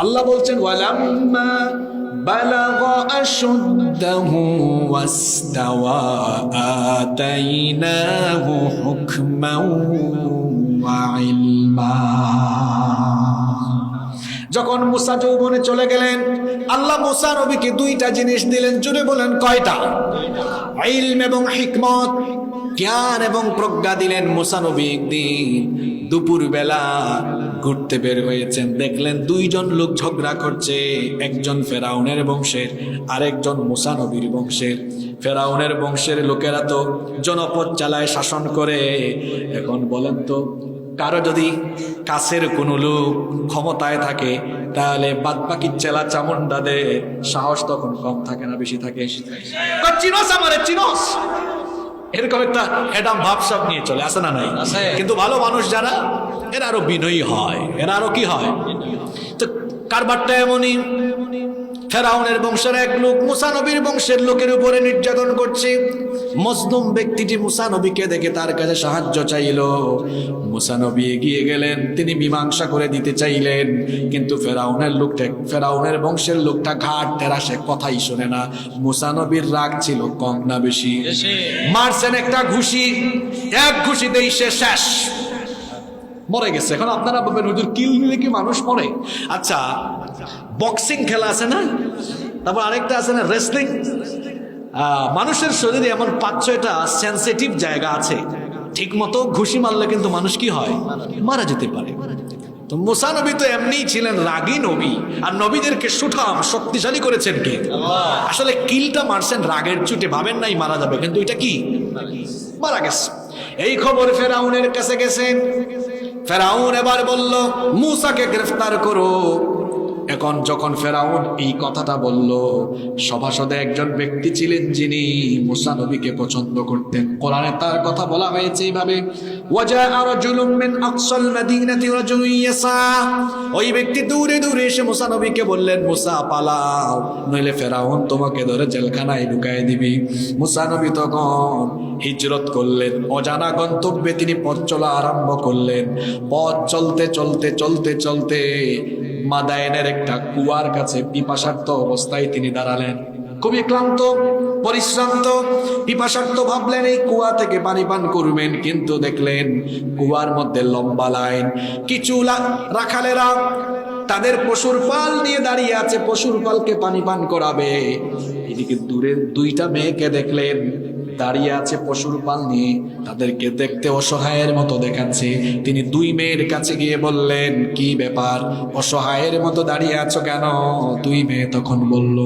আল্লাহ বলছেন যখন মুসা যৌবনে চলে গেলেন, আল্লাহ মুসা নবীকে দুইটা জিনিস দিলেন, জুড়ে বলেন কয়টা? ইলম এবং হিকমত। জ্ঞান এবং প্রজ্ঞা দিলেন মুসা নবী একদিন। দুপুর বেলা ঘুরতে বের হয়েছেন। দেখলেন দুইজন লোক ঝগড়া করছে, একজন ফেরাউনের বংশের, আরেকজন মুসা নবীর বংশের। ফেরাউনের বংশের লোকেরা তো জনপদ চালায় শাসন করে। এখন বলেন তো, কারও যদি কাছের কোনো লোক ক্ষমতায় থাকে, তাহলে বাদ বাকি চেলা চামুন্ডাদের সাহস তখন কম থাকে না, বেশি থাকে। চিনস আমারে, চিনস। এরকম একটা অ্যাডাম ভাবসাব নিয়ে চলে আসে না নাই। কিন্তু ভালো মানুষ যারা এরা আরও বিনয়ী হয়। এরা আরও কি হয়? তো কারবারটা এমনই ফেরাউনের বংশের এক লোক মুসানবীর বংশের লোকের উপরে নির্যাতন করছে। মজলুম ব্যক্তিটি মুসানবীকে দেখে তার কাছে সাহায্য চাইল। মুসানবী এগিয়ে গেলেন, তিনি মীমাংসা করে দিতে চাইলেন, কিন্তু ফেরাউনের লোকটা, ফেরাউনের বংশের লোকটা ঘাট তেরা সে কথাই শোনে না। মুসানবীর রাগ ছিল কম না বেশি। মারছেন একটা ঘুষি, এক ঘুষিতেই সে শেষ। মরে গেছে। এখন আপনারা বলবেন, হুজুর নিলে কি মানুষ মরে? আচ্ছা বক্সিং খেলা আছে না? তারপর আরেকটা আছে না রেসলিং মানুষের শরীরে এমন পাঁচ ছয়টা সেন্সিটিভ জায়গা আছে। ঠিক মতো ঘুষি মারলে কিন্তু মানুষ কি হয়? মারা যেতে পারে। তো মুসা নবী তো এমনিই ছিলেন রাগী নবী, আর নবীদেরকে সুঠাম, শক্তিশালী করেছেন কে? আসলে কিলটা মারছেন রাগের চুটে, ভাবেন নাই মারা যাবে, কিন্তু এটা কি? মারা গেছে। এই খবর ফেরাউনের কাছে গেছেন। ফেরাউন এবার বলল, মুসাকে গ্রেফতার করো। এখন যখন ফেরাউন এই কথাটা বলল, সভাসদে একজন ব্যক্তি ছিলেন যিনি মুসা নবীকে পছন্দ করতেন। কোরআনে তার কথা বলা হয়েছে এইভাবে, ওয়াজা রাজুলুম মিন আকসাল মাদিনাতি রাজুলুন ইয়াসা। ওই ব্যক্তি দূরে দূরে এসে মুসা নবীকে বললেন, মুসা, পালাও, নইলে ফেরাউন তোমাকে ধরে জেলখানায় ঢুকায় দিবি। মুসা নবী তখন হিজরত করলেন, অজানা গন্তব্যে তিনি পথ চলা আরম্ভ করলেন। পথ চলতে চলতে চলতে চলতে মাদায়নের একটা কুয়ার কাছে পিপাসার্থ অবস্থায় তিনি দাঁড়ালেন। খুবই ক্লান্ত, পরিশ্রান্ত পিপাসার্থ ভাবলেন, এই কুয়া থেকে পানি পান করবেন। কিন্তু দেখলেন কুয়ার মধ্যে লম্বা লাইন। কিছু রাখালেরা তাদের পশুর পাল নিয়ে দাঁড়িয়ে আছে, পশুর পালকে পানি পান করাবে। এদিকে দূরে দুইটা মেয়েকে দেখলেন। দাঁড়িয়ে আছে পশুর পাল নিয়ে তাদেরকে দেখতে অসহায়ের মতো দেখাচ্ছে। তিনি দুই মেয়ের কাছে গিয়ে বললেন, কি ব্যাপার? অসহায়ের মতো দাঁড়িয়ে আছো কেন? দুই মেয়ে তখন বলল,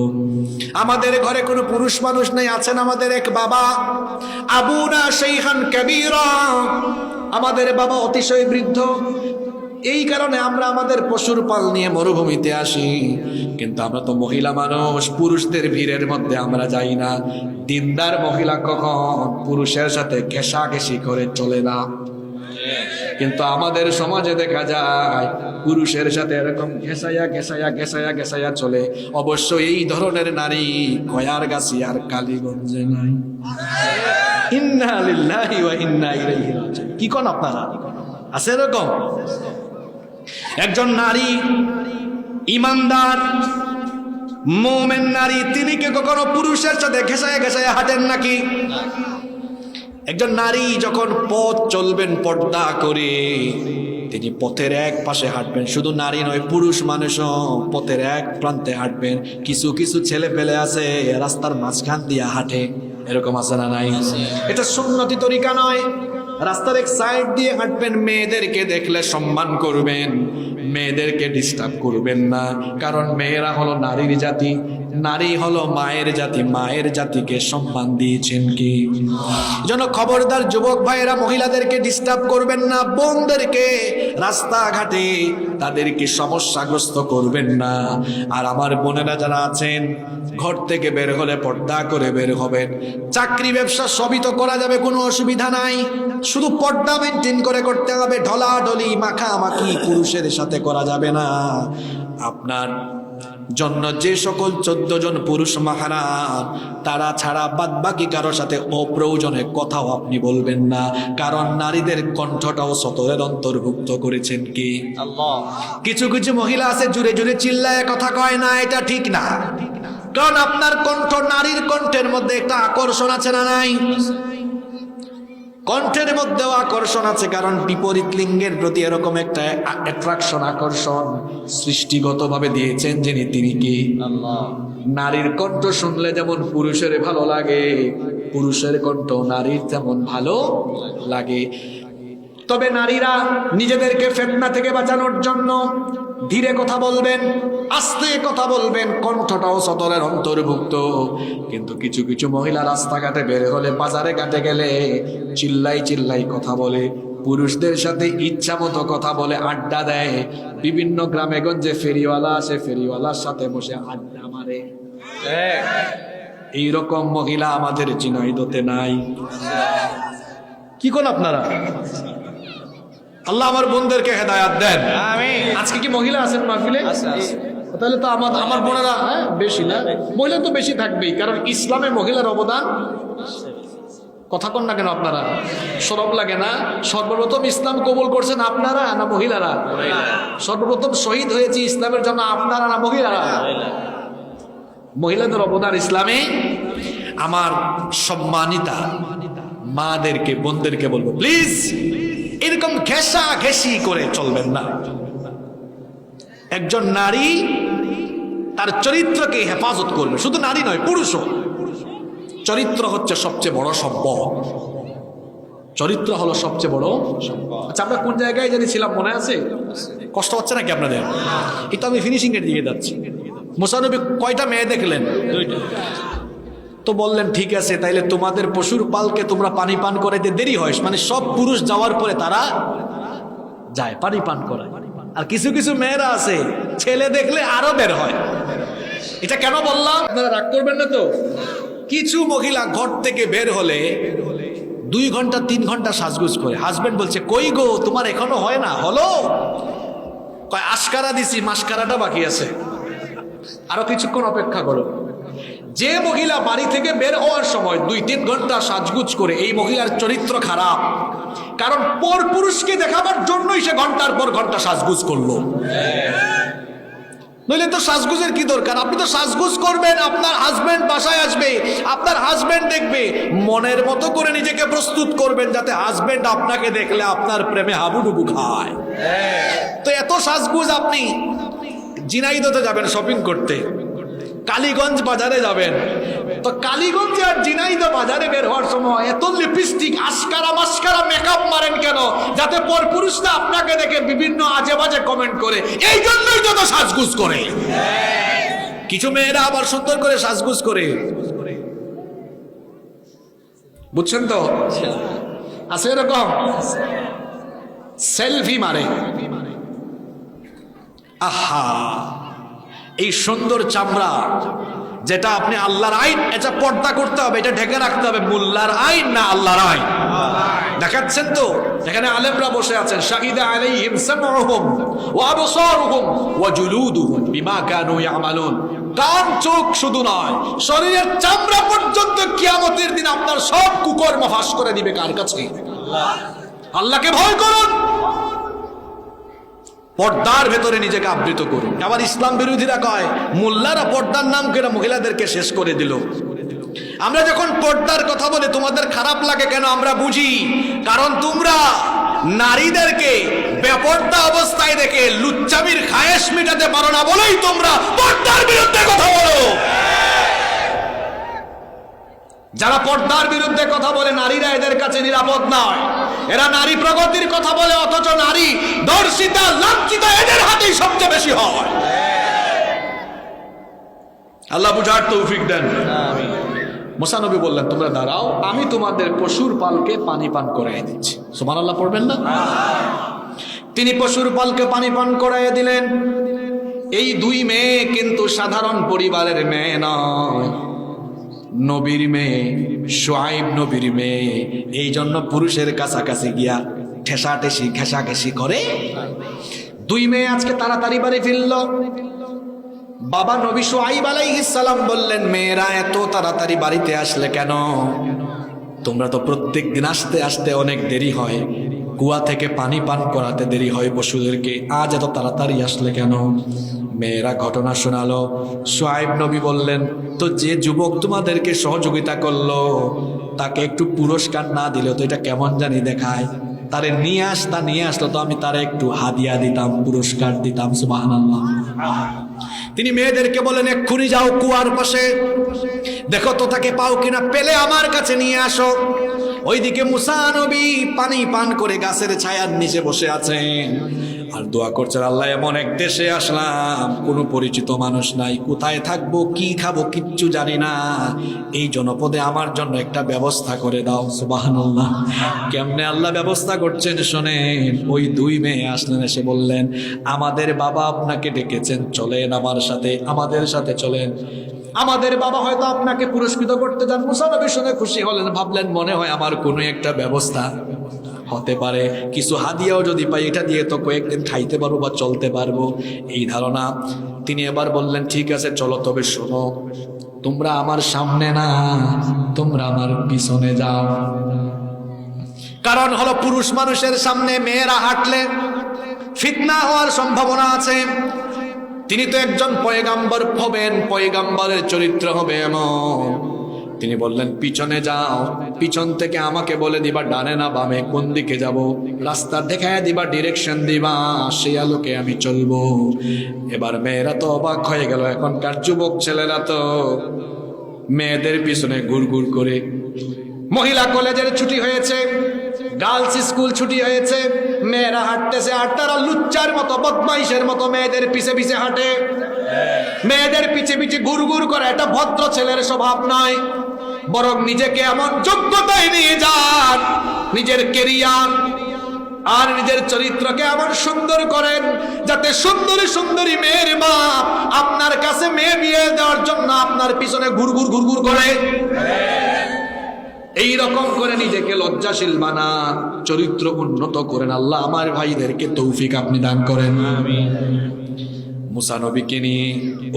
আমাদের ঘরে কোনো পুরুষ মানুষ নেই, আছেন আমাদের এক বাবা। আবু না সেইখান কবিরা। আমাদের বাবা অতিশয় বৃদ্ধ। এই কারণে আমরা আমাদের পশুর পাল নিয়ে মরুভূমিতে আসি। কিন্তু আমরা তো মহিলা মানুষ, পুরুষদের ভিড়ের মধ্যে আমরা যাই না। দিনদার মহিলা কখন পুরুষের সাথে ঘেঁষাঘেঁষি করে চলে না। কিন্তু আমাদের সমাজে দেখা যায়, পুরুষের সাথে এরকম ঘেঁষাইয়া ঘেঁষাইয়া ঘেঁষাইয়া ঘেঁষাইয়া চলে। অবশ্য এই ধরনের নারী কয়ার গাছি আর কালীগঞ্জে নাই। কি কন আপনারা? আছে এরকম? একজন নারী ইমানদার মোমেন নারী তিনি কি কখনো পুরুষের সাথে ঘেঁষায় ঘেঁষায় হাঁটেন নাকি? একজন নারী যখন পথ চলবেন পর্দা করে তিনি পথের এক পাশে হাঁটবেন। শুধু নারী নয় পুরুষ মানুষও পথের এক প্রান্তে হাঁটবেন। কিছু কিছু ছেলে পেলে আছে রাস্তার মাঝখান দিয়ে হাঁটে। এরকম আছে না নাই? এটা সুন্নতি তরিকা নয়। রাস্তার এক সাইড দিয়ে হাঁটবেন, মেয়েদেরকে দেখলে সম্মান করবেন। মেয়েদেরকে ডিস্টার্ব করবেন না, কারণ মেয়েরা হলো নারীর জাতি। নারী হলো মায়ের জাতি, মায়ের জাতিকে সম্মান দিয়েছেন কি? যেন খবরদার যুবক ভাইয়েরা মহিলাদেরকে ডিস্টার্ব করবেন না, বোনদেরকে রাস্তাঘাটে তাদেরকে সমস্যাগ্রস্ত করবেন না। আর আমার বোনেরা যারা আছেন, ঘর থেকে বের হলে পর্দা করে বের হবেন। চাকরি, ব্যবসা সবই তো করা যাবে, কোনো অসুবিধা নাই। শুধু পর্দা মেনটেন করে করতে হবে, ঢলাঢলি, মাখামাখি পুরুষের সাথে করা যাবে না। আপনার জন্য যে সকল চোদ্দ জন পুরুষ মাহারাম তারা ছাড়া বাদ বাকি কারোর সাথে অপ্রয়োজনে কথাও আপনি বলবেন না। কারণ নারীদের কণ্ঠটাও সতরের অন্তর্ভুক্ত করেছেন কি? কিছু কিছু মহিলা আছে জুড়ে জুড়ে চিল্লায় কথা কয় না এটা ঠিক না। কারণ আপনার কণ্ঠ নারীর কণ্ঠের মধ্যে একটা আকর্ষণ আছে না নাই? কণ্ঠের মধ্যেও আকর্ষণ আছে কারণ বিপরীত লিঙ্গের প্রতি এরকম একটা অ্যাট্রাকশন আকর্ষণ সৃষ্টিগতভাবে দিয়েছেন যিনি তিনি কি? নারীর কণ্ঠ শুনলে যেমন পুরুষের ভালো লাগে পুরুষের কণ্ঠ নারীর যেমন ভালো লাগে। তবে নারীরা নিজেদেরকে ফেতনা থেকে বাঁচানোর জন্য ধীরে কথা বলবেন, আস্তে কথা বলবেন, কণ্ঠটাও সতরের অন্তর্ভুক্ত। কিন্তু কিছু কিছু মহিলা রাস্তাঘাটে বের হলে, বাজারে ঘাটে গেলে চিল্লাই চিল্লাই কথা বলে, পুরুষদের সাথে ইচ্ছা মতো কথা বলে, আড্ডা দেয়। বিভিন্ন গ্রামে গঞ্জে ফেরিওয়ালা আসে, ফেরিওয়ালার সাথে বসে আড্ডা মারে। এইরকম মহিলা আমাদের চিনাইদতে নাই। কি কোন আপনারা? আল্লাহ আমার বোনদেরকে হেদায়াত দেন। আজকে কি মহিলা আছেন মাহফিলে? তাহলে তো আমার আমার বোনেরা হ্যাঁ বেশি না। মহিলা তো বেশি থাকবেই কারণ ইসলামে মহিলার অবদান কথা কন না কেন আপনারা? সরব লাগে না। সর্বপ্রথম ইসলাম কবুল করছেন আপনারা না মহিলারা? সর্বপ্রথম শহীদ হয়েছে ইসলামের জন্য আপনারা না মহিলারা? মহিলাদের অবদান ইসলামে। আমার সম্মানিতা মাদেরকে বোনদেরকে বলব প্লিজ এরকম ঘেঁষা ঘেঁষি করে চলবেন না। একজন নারী তার চরিত্রকে হেফাজত করবে। শুধু নারী নয়, পুরুষও। চরিত্র হচ্ছে সবচেয়ে বড় সম্পদ। চরিত্র হলো সবচেয়ে বড় আচ্ছা আমরা কোন জায়গায় জানি ছিলাম মনে আছে? কষ্ট হচ্ছে নাকি আপনাদের? এটা আমি ফিনিশিং এর দিকে যাচ্ছি। মুসানবী কয়টা মেয়ে দেখলেন? তো বললেন, ঠিক আছে, তাইলে তোমাদের পশুর পালকে তোমরা পানি পান করাইতে দেরি হয় মানে সব পুরুষ যাওয়ার পরে তারা যায় পানি পান করায়। আর কিছু কিছু মেয়েরা আছে, ছেলে দেখলে আরও বের হয়। এটা কেন বললাম? আপনারা রাগ করবেন না তো? কিছু মহিলা ঘর থেকে বের হলে দুই ঘণ্টা, তিন ঘণ্টা সাজগুজ করে। হাজবেন্ড বলছে, কই গো, তোমার এখনও হয় না? হলো? কয়, আশকারা দিছি মাসকারাটা বাকি আছে। আরও কিছুক্ষণ অপেক্ষা করো। যে মহিলা বাড়ি থেকে বের হওয়ার সময় দুই তিন ঘণ্টা সাজগুজ করে এই মহিলার চরিত্র খারাপ। কারণ পর পুরুষকে দেখাবার জন্যই সে ঘণ্টার পর ঘণ্টা সাজগুজ করল। নইলে তো সাজগুজের কি দরকার? আপনি তো সাজগুজ করবেন আপনার হাজবেন্ড বাসায় আসবে আপনার হাজবেন্ড দেখবে মনের মতো করে নিজেকে প্রস্তুত করবেন যাতে হাজবেন্ড আপনাকে দেখলে আপনার প্রেমে হাবুডুবু খায়। তো এত সাজগুজ আপনি জিনাইদতে যাবেন শপিং করতে। কালীগঞ্জ বাজারে যাবেন। তো কালীগঞ্জ আর জিনাইদ বাজারে বের হওয়ার সময় এত লিপস্টিক আস্কারা মাস্কারা মেকআপ মারেন কেন? যাতে পর পুরুষরা আপনাকে দেখে বিভিন্ন আজে বাজে কমেন্ট করে। এই জন্যই যত সাজগুজ করে। কিছু মেয়েরা আবার সুন্দর করে সাজগুজ করে। বুঝছেন তো? আছে এরকম? সেলফি মারে। আহা! এই সুন্দর চামড়া যেটা আপনি আল্লাহর আইন, এটা পর্দা করতে হবে, এটা ঢেকে রাখতে হবে, মোল্লার আইন না আল্লাহর আইন? দেখাচ্ছেন তো? এখানে আলেমরা বসে আছেন, শাহিদা আলাইহিম সামউহুম ওয়া আবসারুহুম ওয়া জুলুদুহুম বিমা কানু ইয়ামালুন। কান, চোখ শুধু নয়, শরীরের চামড়া পর্যন্ত কিয়ামতের দিন আপনার সব কুকর্ম ফাঁস করে দিবে কার কাছে? আল্লাহকে ভয় করুন। পর্দার ভেতরে নিজেকে আবৃত করুন। আবার ইসলাম বিরোধীরা কয়, মোল্লারা পর্দার নাম করে মহিলাদেরকে শেষ করে দিল। আমরা যখন পর্দার কথা বলে, তোমাদের খারাপ লাগে কেন? আমরা বুঝি। কারণ তোমরা নারীদেরকে বেপর্দা অবস্থায় দেখে লুচ্চামির খায়েশ মেটাতে পারো না বলেই তোমরা পর্দার বিরুদ্ধে কথা বলো। যারা পর্দার বিরুদ্ধে কথা বলে, নারীরা এদের কাছে নিরাপদ নয়। এরা নারী প্রগতির কথা বলে, অথচ নারী দর্শিতা, লাঞ্ছিতা এদের হাতেই সবচেয়ে বেশি হয়। আল্লাহ বুঝার তৌফিক দেন। মোসানবী বললেন, তোমরা দাঁড়াও, আমি তোমাদের পশুর পালকে পানি পান করাই দিচ্ছি। সুমান আল্লাহ পড়বেন না? তিনি পশুর পালকে পানি পান করাইয়া দিলেন। এই দুই মেয়ে কিন্তু সাধারণ পরিবারের মেয়ে নয়। নবীর মেয়ে সোয়াইব নবীর মেয়ে, এই জন্য পুরুষের কাছাকাছি গিয়া ঠেসা ঠেসি ঘেঁষা ঘেঁষি করে দুই মেয়ে আজকে তাড়াতাড়ি বাড়ি ফিরল। বাবা নবী সোয়াইব আলাইহিস সালাম বললেন, মেয়েরা, এত তাড়াতাড়ি বাড়িতে আসলে কেন? তোমরা তো প্রত্যেক দিন আসতে আসতে অনেক দেরি হয়। কুয়া থেকে পানি পান করাতে দেরি হয় পশুদেরকে। আজ এত তাড়াতাড়ি আসলে কেন? মেয়েরা ঘটনা শোনালো। সোয়াইব নবী বললেন, তো যে যুবক তোমাদেরকে সহযোগিতা করল, তাকে একটু পুরস্কার না দিলে তো এটা কেমন জানি দেখায়। তারে নিয়ে আসতা নিয়ে আসলো, তো আমি তারে একটু হাদিয়া দিতাম, পুরস্কার দিতাম সুবাহ তিনি মেয়েদেরকে বলেন, এক্ষুনি যাও কুয়ার পাশে। দেখো তো তাকে পাও কিনা, পেলে আমার কাছে নিয়ে আসো। ওইদিকে মুসা নবী পানি পান করে গাছের ছায়ার নিচে বসে আছেন। আর দোয়া করছেন, আল্লাহ এমন এক দেশে আসলাম, কোনো পরিচিত মানুষ নাই, কোথায় থাকব, কি খাব কিচ্ছু জানি না। এই জনপদে আমার জন্য একটা ব্যবস্থা করে দাও সুবাহান্লাহ কেমনে আল্লাহ ব্যবস্থা করছেন শোনেন, ওই দুই মেয়ে আসলেন, এসে বললেন, আমাদের বাবা আপনাকে ডেকেছেন, চলেন আমার সাথে, আমাদের সাথে চলেন। আমাদের বাবা হয়তো আপনাকে পুরস্কৃত করতে যান। মুসানবী শুনে খুশি হলেন, ভাবলেন, মনে হয় আমার কোনো একটা ব্যবস্থা হতে পারে। কিছু হাদিয়াও যদি পাই, এটা দিয়ে তো কয়েকদিন খাইতে পারব বা চলতে পারব। এই ধারণা তিনি এবার বললেন, ঠিক আছে, চলো, তবে শোনো, তোমরা আমার সামনে না, তোমরা আমার পিছনে যাও। কারণ হলো, পুরুষ মানুষের সামনে মেয়েরা হাঁটলে ফিতনা হওয়ার সম্ভাবনা আছে। তিনি তো একজন পয়গাম্বর হবেন পয়গাম্বরের চরিত্র হবে এমন। তিনি বললেন, পিছনে যাও, পিছন থেকে আমাকে বলে দিবা, ডানে না বামে, কোন দিকে যাব? রাস্তা দেখায় দিবা ডিরেকশন দিবা সেই আলোকে আমি চলবো। এবার মেয়েরা তো অবাক হয়ে গেল, এখনকার যুবক ছেলেরা তো মেয়েদের পিছনে ঘুরঘুর করে। মহিলা কলেজের ছুটি হয়েছে গার্লস স্কুল ছুটি হয়েছে, মেয়েরা হাঁটতেছে আর তারা লুচ্চার মতো, বদমাইশের মতো মেয়েদের পিছে পিছে হাঁটে। মেয়েদের পিছে পিছে গুড়গুড় করে, এটা ভদ্র ছেলের স্বভাব নয়। বরং নিজেকে এমন যোগ্যতায় নিয়ে যান, নিজের কেরিয়ার আর নিজের চরিত্রকে এমন সুন্দর করেন যাতে সুন্দরী সুন্দরী মেয়ের বাপ আপনার কাছে মেয়ে বিয়ে দেওয়ার জন্য আপনার পিছনে ঘুরঘুর ঘুরঘুর করে। এই রকম করে নিজেকে লজ্জাশীল বানান চরিত্র উন্নত করেন আল্লাহ আমার ভাইদেরকে তৌফিক আপনি দান করেন। মুসা নবীকে নিয়ে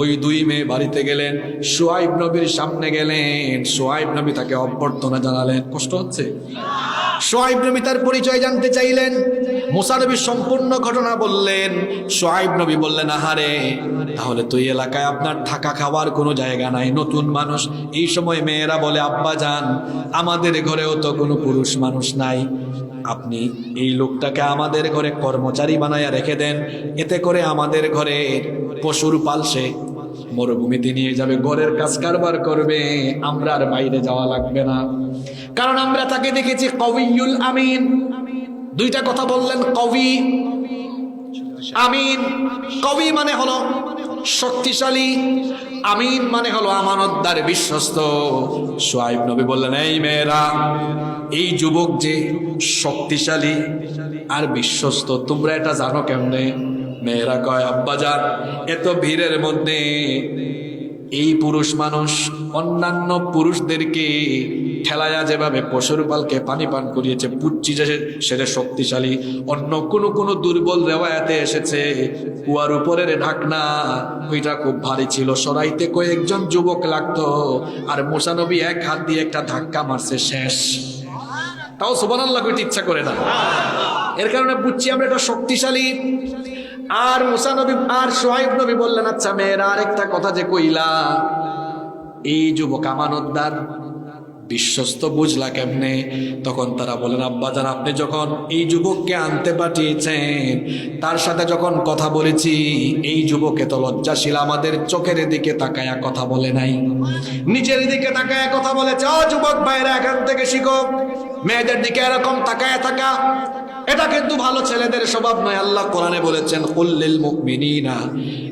ওই দুই মেয়ে বাড়িতে গেলেন সোহাইব নবীর সামনে গেলেন সোহাইব নবী তাকে অভ্যর্থনা জানালেন। কষ্ট হচ্ছে? সোয়াইব নবী তার পরিচয় জানতে চাইলেন। মুসা নবী সম্পূর্ণ ঘটনা বললেন। সোয়াইব নবী বললেন, আহারে, তাহলে তো এই এলাকায় আপনার থাকা খাওয়ার কোনো জায়গা নাই। নতুন মানুষ, এই সময় মেয়েরা বলে, আব্বা যান, আমাদের ঘরেও তো কোনো পুরুষ মানুষ নাই। আপনি এই লোকটাকে আমাদের ঘরে কর্মচারী বানায়া রেখে দেন। এতে করে আমাদের ঘরে পশুর পালসে মরুভূমিতে নিয়ে যাবে। ঘরের কাজ কারবার করবে। আমরা আর বাইরে যাওয়া লাগবে না। কারণ আমরা তাকে দেখেছি কবিউল আমিন। দুইটা কথা বললেন, কবি, আমিন। কবি মানে হলো শক্তিশালী, আমিন মানে হলো আমানতদার বিশ্বস্ত। সোয়াইব নবী বললেন, এই মেয়েরা, এই যুবক যে শক্তিশালী আর বিশ্বস্ত, তোমরা এটা জানো কেমনে? মেয়েরা কয় আব্বাজান এত ভিড়ের মধ্যে এই পুরুষ মানুষ অন্যান্য পুরুষদেরকে ঠেলায়া যেভাবে পশুর পালকে পানি পান করিয়েছে, পুচ্ছি যে সেটা শক্তিশালী। অন্য কোনো কোনো দুর্বল রেওয়ায়াতে এসেছে। কুয়ার উপরের ঢাকনা, ওইটা খুব ভারী ছিল। সরাইতে কয়েকজন যুবক লাগতো, আর মোসানবী এক হাত দিয়ে একটা ধাক্কা মারছে, শেষ। তাও সুবান আল্লাহ কইতে ইচ্ছা করে না। এর কারণে বুঝছি আমরা এটা শক্তিশালী। আর মুসা নবী আর সোহাইব নবী বললেন আচ্ছা মেয়েরা, আরেকটা কথা যে কইলা। এই যুবক আমানতদার বিশ্বস্ত বুঝলা কেমনে? তখন তারা বলেন আব্বাজান আপনি যখন এই যুবককে আনতে পাঠিয়েছেন, তার সাথে যখন কথা বলেছি, এই যুবকে তো লজ্জাশীল, আমাদের চোখের দিকে তাকায়া কথা বলে নাই। নিচের দিকে তাকায়া কথা বলেছে যুবক ভাইরা এখান থেকে শিখো। মেয়েদের দিকে এরকম তাকায়া থাকা। এটা কিন্তু ভালো ছেলেদের স্বভাব নয়। আল্লাহ কোরআনে বলেছেন কুল্লিল মুমিনিনা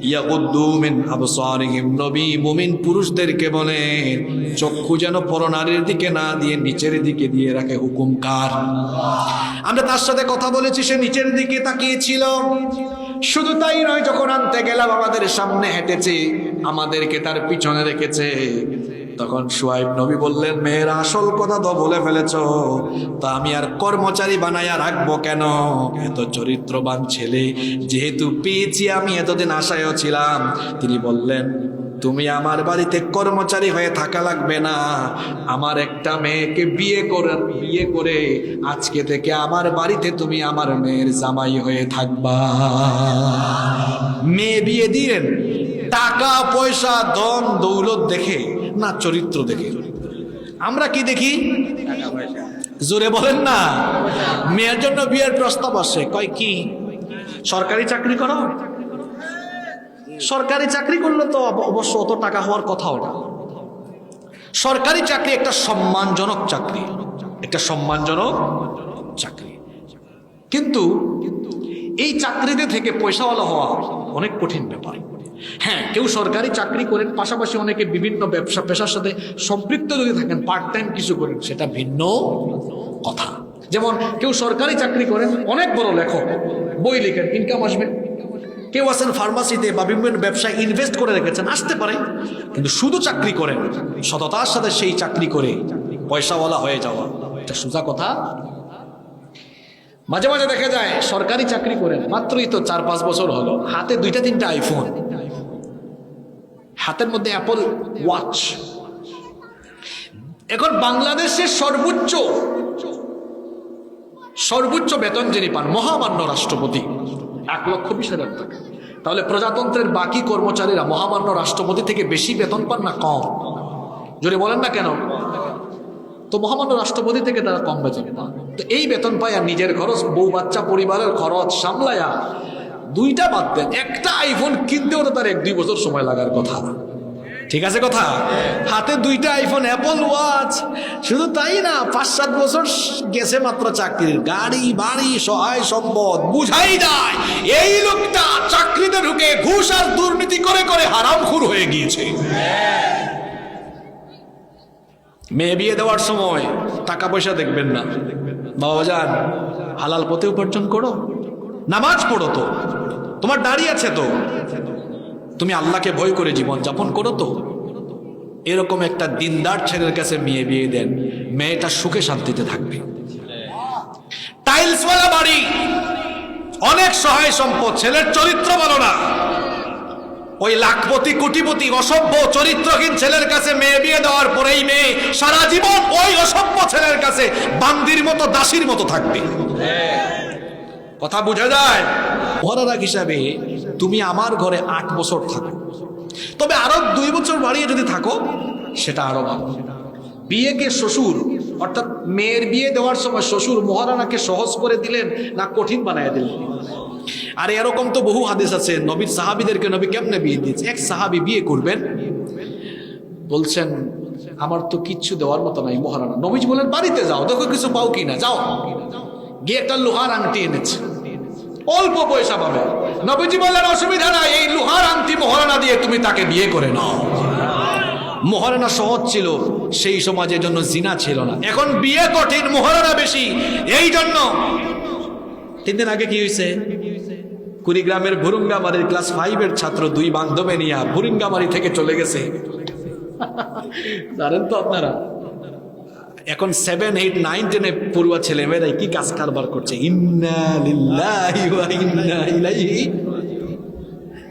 ইয়াগুদ্দু মিন আবসারিহিম। নবী মুমিন পুরুষদেরকে বলে, চক্ষু যেন পরনারীর দিকে না দিয়ে নিচের দিকে দিয়ে রাখে, হুকুম কার? আমরা তার সাথে কথা বলেছি, সে নিচের দিকে তাকিয়েছিল। শুধু তাই নয়, যখন আনতে গেলাম, আমাদের সামনে হেঁটেছে, আমাদেরকে তার পিছনে রেখেছে। তখন সুয়াইব নবী বললেন, মেয়ের, আসল কথা তো বলে ফেলেছ। তা আমি আর কর্মচারী বানাইয়া রাখব কেন? এত চরিত্রবান ছেলে, যেহেতু পেয়েছি আমি এতদিন আশায়ও ছিলাম। তিনি বললেন, তুমি আমার বাড়িতে কর্মচারী হয়ে থাকা লাগবে না। আমার একটা মেয়েকে বিয়ে করে বিয়ে করে আজকে থেকে আমার বাড়িতে তুমি আমার মেয়ের জামাই হয়ে থাকবা। মেয়ে বিয়ে দিলেন টাকা, পয়সা, ধন, দৌলত দেখে না চরিত্র দেখে। আমরা কি দেখি? জোরে বলেন না। মেয়ের জন্য বিয়ের প্রস্তাব আসে। কয়, কি? সরকারি চাকরি করো? সরকারি চাকরি করলে তো অবশ্য অত টাকা হওয়ার কথাও না সরকারি চাকরি একটা সম্মানজনক চাকরি। একটা সম্মানজনক চাকরি। কিন্তু এই চাকরিতে থেকে পয়সাওয়ালা হওয়া অনেক কঠিন ব্যাপার। হ্যাঁ কেউ সরকারি চাকরি করেন, পাশাপাশি অনেকে বিভিন্ন ব্যবসা, পেশার সাথে সম্পৃক্ত যদি থাকেন পার্ট টাইম কিছু করেন, সেটা ভিন্ন কথা। যেমন কেউ সরকারি চাকরি করেন, অনেক বড় লেখক, বই লেখেন ইনকাম আসবে। কেউ আছেন ফার্মাসিতে বা বিভিন্ন ব্যবসায় ইনভেস্ট করে রেখেছেন, আসতে পারে। কিন্তু শুধু চাকরি করেন, সততার সাথে সেই চাকরি করে পয়সাওয়ালা হয়ে যাওয়া, এটা সোজা কথা। মাঝে মাঝে দেখা যায়, সরকারি চাকরি করেন, মাত্রই তো চার পাঁচ বছর হলো, হাতে দুইটা তিনটা আইফোন হাতের মধ্যে অ্যাপল ওয়াচ এখন বাংলাদেশের সর্বোচ্চ সর্বোচ্চ বেতন যিনি পান, মহামান্য রাষ্ট্রপতি, এক লক্ষ বিশ হাজার টাকা। তাহলে প্রজাতন্ত্রের বাকি কর্মচারীরা মহামান্য রাষ্ট্রপতি থেকে বেশি বেতন পান না কম? যদি বলেন না কেন? তো মহামান্য রাষ্ট্রপতি থেকে তারা কম বেতন পান। তো এই বেতন পায় আর নিজের খরচ, বউ বাচ্চা পরিবারের খরচ সামলায়া দুইটা বাদ দেন। একটা আইফোন কিনতেও তো তার এক দুই বছর সময় লাগার কথা। ঠিক আছে কথা? হাতে দুইটা আইফোন অ্যাপল ওয়াচ শুধু তাই না পাঁচ সাত বছর গেছে মাত্র চাকরির। গাড়ি, বাড়ি, সহায় সম্পদ, বুঝাই যায়। এই লোকটা চাকরিতে ঢুকে ঘুষ আর দুর্নীতি করে করে হারামখুর হয়ে গিয়েছে। মেয়ে বিয়ে দেওয়ার সময় টাকা পয়সা দেখবেন না। বাবা, যান, হালাল পথে উপার্জন করো। নামাজ পড়ো তো। তোমার দাঁড়িয়ে আছে তো? তুমি আল্লাহকে ভয় করে জীবন যাপন করো তো। এরকম একটা দিনদার ছেলের কাছে মেয়ে বিয়ে দেন, মেয়েটা সুখে শান্তিতে থাকবে। টাইলসওয়ালা বাড়ি। অনেক সহায় সম্পদ, ছেলের চরিত্র ভালো না। ওই লাখপতি, কোটিপতি, অসভ্য, চরিত্রহীন ছেলের কাছে মেয়ে বিয়ে দেওয়ার পরেই মেয়ে সারা জীবন ওই অসভ্য ছেলের কাছে বান্দির মতো, দাসীর মতো থাকবে। কথা বোঝা যায়? মহারাজ হিসাবে তুমি আমার ঘরে আট বছর থাকো। তবে আরও দুই বছর বাড়িয়ে যদি থাকো, সেটা আরও ভালো। বিয়েকে শ্বশুর, অর্থাৎ মেয়ের বিয়ে দেওয়ার সময় শ্বশুর মহারানাকে সহজ করে দিলেন না কঠিন বানায় দিলেন? আর এরকম তো বহু হাদিস আছে, নবীর সাহাবিদেরকে নবী কেমনে বিয়ে দিয়েছে? এক সাহাবি বিয়ে করবেন, বলছেন, আমার তো কিচ্ছু দেওয়ার মতো নাই মহারানা। নবীজ বলেন বাড়িতে যাও, দেখো কিছু পাও কিনা, যাও। গিয়ে একটা লোহার আংটি এনেছে। অল্প পয়সা পাবে। নবীজি বললেন, অসুবিধা নাই, এই লোহার আংটি মহারানা দিয়ে তুমি তাকে বিয়ে করে নাও। মহারানা সহজ ছিল, সেই সমাজের জন্য জিনা ছিল না। এখন বিয়ে কঠিন, মহারানা বেশি, এই জন্য। তিন দিন আগে কি হয়েছে? কুড়িগ্রামের ভুরুঙ্গামারির ক্লাস ফাইভের ছাত্র দুই বান্ধবে নিয়ে ভুরুঙ্গামারি থেকে চলে গেছে। জানেন তো আপনারা এখন সেভেন এইট নাইন টেনে পড়ুয়া ছেলেমেয়েরাই কি কাজ কারবার করছে? ইন্না ইন্না ইলাইহি